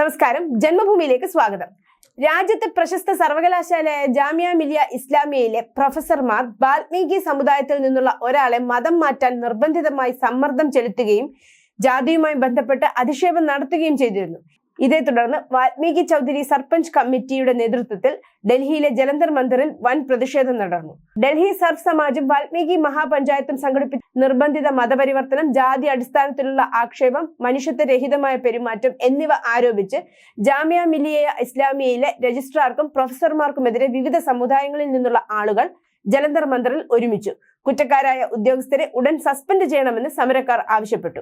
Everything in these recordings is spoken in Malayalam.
നമസ്കാരം. ജന്മഭൂമിയിലേക്ക് സ്വാഗതം. രാജ്യത്തെ പ്രശസ്ത സർവകലാശാലയായ ജാമിയ മിലിയ ഇസ്ലാമിയയിലെ പ്രൊഫസർമാർ വാൽമീകി സമുദായത്തിൽ നിന്നുള്ള ഒരാളെ മതം മാറ്റാൻ നിർബന്ധിതമായി സമ്മർദ്ദം ചെലുത്തുകയും ജാതിയുമായി ബന്ധപ്പെട്ട് അധിക്ഷേപം നടത്തുകയും ചെയ്തിരുന്നു. ഇതേ തുടർന്ന് വാൽമീകി ചൗധരി സർപഞ്ച് കമ്മിറ്റിയുടെ നേതൃത്വത്തിൽ ഡൽഹിയിലെ ജലന്ധർ മന്ദിറിൽ വൻ പ്രതിഷേധം നടന്നു. ഡൽഹി സർഫ് സമാജും വാൽമീകി മഹാപഞ്ചായത്തും സംഘടിപ്പിച്ച നിർബന്ധിത മതപരിവർത്തനം ജാതി അടിസ്ഥാനത്തിലുള്ള ആക്ഷേപം മനുഷ്യത്വരഹിതമായ പെരുമാറ്റം എന്നിവ ആരോപിച്ച് ജാമ്യ മിലിയ ഇസ്ലാമിയയിലെ രജിസ്ട്രാർക്കും പ്രൊഫസർമാർക്കുമെതിരെ വിവിധ സമുദായങ്ങളിൽ നിന്നുള്ള ആളുകൾ ജലന്ധർ മന്ദിറിൽ ഒരുമിച്ചു. കുറ്റക്കാരായ ഉദ്യോഗസ്ഥരെ ഉടൻ സസ്പെൻഡ് ചെയ്യണമെന്ന് സമരക്കാർ ആവശ്യപ്പെട്ടു.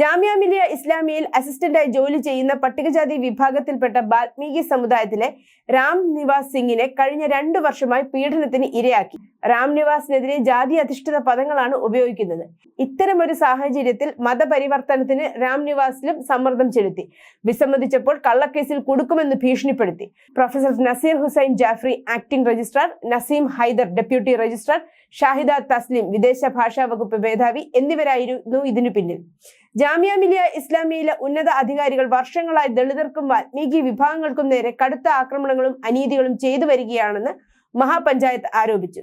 ജാമ്യ മിലിയ ഇസ്ലാമിയയിൽ അസിസ്റ്റന്റായി ജോലി ചെയ്യുന്ന പട്ടികജാതി വിഭാഗത്തിൽപ്പെട്ട ബാൽമീകി സമുദായത്തിലെ രാം നിവാസ് സിംഗിനെ കഴിഞ്ഞ രണ്ടു വർഷമായി പീഡനത്തിന് ഇരയാക്കി. രാം നിവാസിനെതിരെ ജാതി അധിഷ്ഠിത പദങ്ങളാണ് ഉപയോഗിക്കുന്നത്. ഇത്തരമൊരു സാഹചര്യത്തിൽ മതപരിവർത്തനത്തിന് രാം നിവാസിലും സമ്മർദ്ദം ചെലുത്തി. വിസമ്മതിച്ചപ്പോൾ കള്ളക്കേസിൽ കൊടുക്കുമെന്ന് ഭീഷണിപ്പെടുത്തി. Professor Naseer Hussain Jafri acting registrar Naseem Haider deputy registrar Shahida Tasleem വിദേശ ഭാഷാ വകുപ്പ് മേധാവി എന്നിവരായിരുന്നു ഇതിനു പിന്നിൽ. ജാമിയ മിലിയ ഇസ്ലാമിയയിലെ ഉന്നത അധികാരികൾ വർഷങ്ങളായി ദളിതർക്കും വാൽമീകി വിഭാഗങ്ങൾക്കും നേരെ കടുത്ത ആക്രമണങ്ങളും അനീതികളും ചെയ്തു വരികയാണെന്ന് മഹാപഞ്ചായത്ത് ആരോപിച്ചു.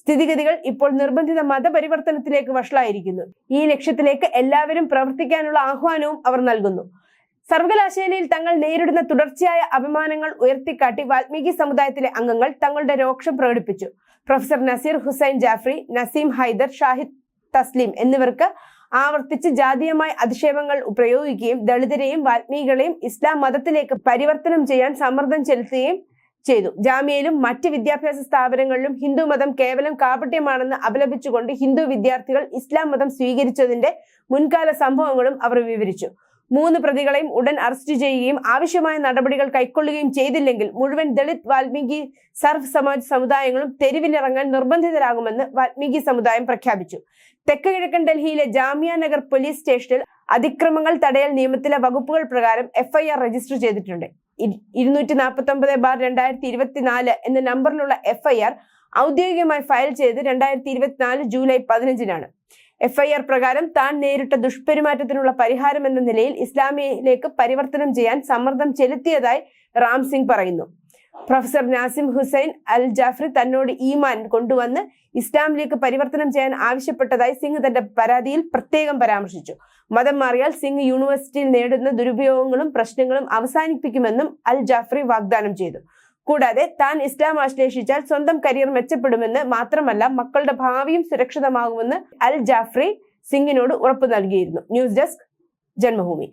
സ്ഥിതിഗതികൾ ഇപ്പോൾ നിർബന്ധിത മതപരിവർത്തനത്തിലേക്ക് വഷളായിരിക്കുന്നു. ഈ ലക്ഷ്യത്തിലേക്ക് എല്ലാവരും പ്രവർത്തിക്കാനുള്ള ആഹ്വാനവും അവർ നൽകുന്നു. സർവകലാശാലയിൽ തങ്ങൾ നേരിടുന്ന തുടർച്ചയായ അപമാനങ്ങൾ ഉയർത്തിക്കാട്ടി വാൽമീകി സമുദായത്തിലെ അംഗങ്ങൾ തങ്ങളുടെ രോക്ഷം പ്രകടിപ്പിച്ചു. പ്രൊഫസർ നസീർ ഹുസൈൻ ജാഫ്രി നസീം ഹൈദർ ഷാഹിദ് തസ്ലീം എന്നിവർക്ക് ആവർത്തിച്ച് ജാതീയമായ അധിക്ഷേപങ്ങൾ പ്രയോഗിക്കുകയും ദളിതരെയും വാൽമീകളെയും ഇസ്ലാം മതത്തിലേക്ക് പരിവർത്തനം ചെയ്യാൻ സമ്മർദ്ദം ചെലുത്തുകയും ചെയ്തു. ജാമ്യയിലും മറ്റ് വിദ്യാഭ്യാസ സ്ഥാപനങ്ങളിലും ഹിന്ദു മതം കേവലം കാപട്യമാണെന്ന് അപലപിച്ചുകൊണ്ട് ഹിന്ദു വിദ്യാർത്ഥികൾ ഇസ്ലാം മതം സ്വീകരിച്ചതിന്റെ മുൻകാല സംഭവങ്ങളും അവർ വിവരിച്ചു. മൂന്ന് പ്രതികളെയും ഉടൻ അറസ്റ്റ് ചെയ്യുകയും ആവശ്യമായ നടപടികൾ കൈക്കൊള്ളുകയും ചെയ്തില്ലെങ്കിൽ മുഴുവൻ ദളിത് വാൽമീകി സർഫ് സമാജ് സമുദായങ്ങളും തെരുവിലിറങ്ങാൻ നിർബന്ധിതരാകുമെന്ന് വാൽമീകി സമുദായം പ്രഖ്യാപിച്ചു. തെക്ക് കിഴക്കൻ ഡൽഹിയിലെ ജാമിയ നഗർ പോലീസ് സ്റ്റേഷനിൽ അതിക്രമങ്ങൾ തടയൽ നിയമത്തിലെ വകുപ്പുകൾ പ്രകാരം എഫ്ഐആർ രജിസ്റ്റർ ചെയ്തിട്ടുണ്ട്. ഇരുന്നൂറ്റി നാൽപ്പത്തി ഒമ്പത് ബാർ രണ്ടായിരത്തി ഇരുപത്തിനാല് എന്ന നമ്പറിലുള്ള എഫ്ഐആർ ഔദ്യോഗികമായി ഫയൽ ചെയ്ത് രണ്ടായിരത്തി ഇരുപത്തിനാല് ജൂലൈ പതിനഞ്ചിനാണ്. എഫ്ഐആർ പ്രകാരം താൻ നേരിട്ട ദുഷ്പെരുമാറ്റത്തിനുള്ള പരിഹാരം എന്ന നിലയിൽ ഇസ്ലാമിയയിലേക്ക് പരിവർത്തനം ചെയ്യാൻ സമ്മർദ്ദം ചെലുത്തിയതായി റാം സിംഗ് പറയുന്നു. പ്രൊഫസർ നാസിം ഹുസൈൻ അൽ ജാഫ്രി തന്നോട് ഈമാൻ കൊണ്ടുവന്ന് ഇസ്ലാമിലേക്ക് പരിവർത്തനം ചെയ്യാൻ ആവശ്യപ്പെട്ടതായി സിംഗ് തന്റെ പരാതിയിൽ പ്രത്യേകം പരാമർശിച്ചു. മതം മാറിയാൽ സിംഗ് യൂണിവേഴ്സിറ്റിയിൽ നേടുന്ന ദുരുപയോഗങ്ങളും പ്രശ്നങ്ങളും അവസാനിപ്പിക്കുമെന്നും അൽ ജാഫ്രി വാഗ്ദാനം ചെയ്തു. കൂടാതെ താൻ ഇസ്ലാം ആശ്ലേഷിച്ചാൽ സ്വന്തം കരിയർ മെച്ചപ്പെടുമെന്ന് മാത്രമല്ല മക്കളുടെ ഭാവിയും സുരക്ഷിതമാകുമെന്ന് അൽ ജാഫ്രി സിംഗിനോട് ഉറപ്പു നൽകിയിരുന്നു. News desk Janmabhumi.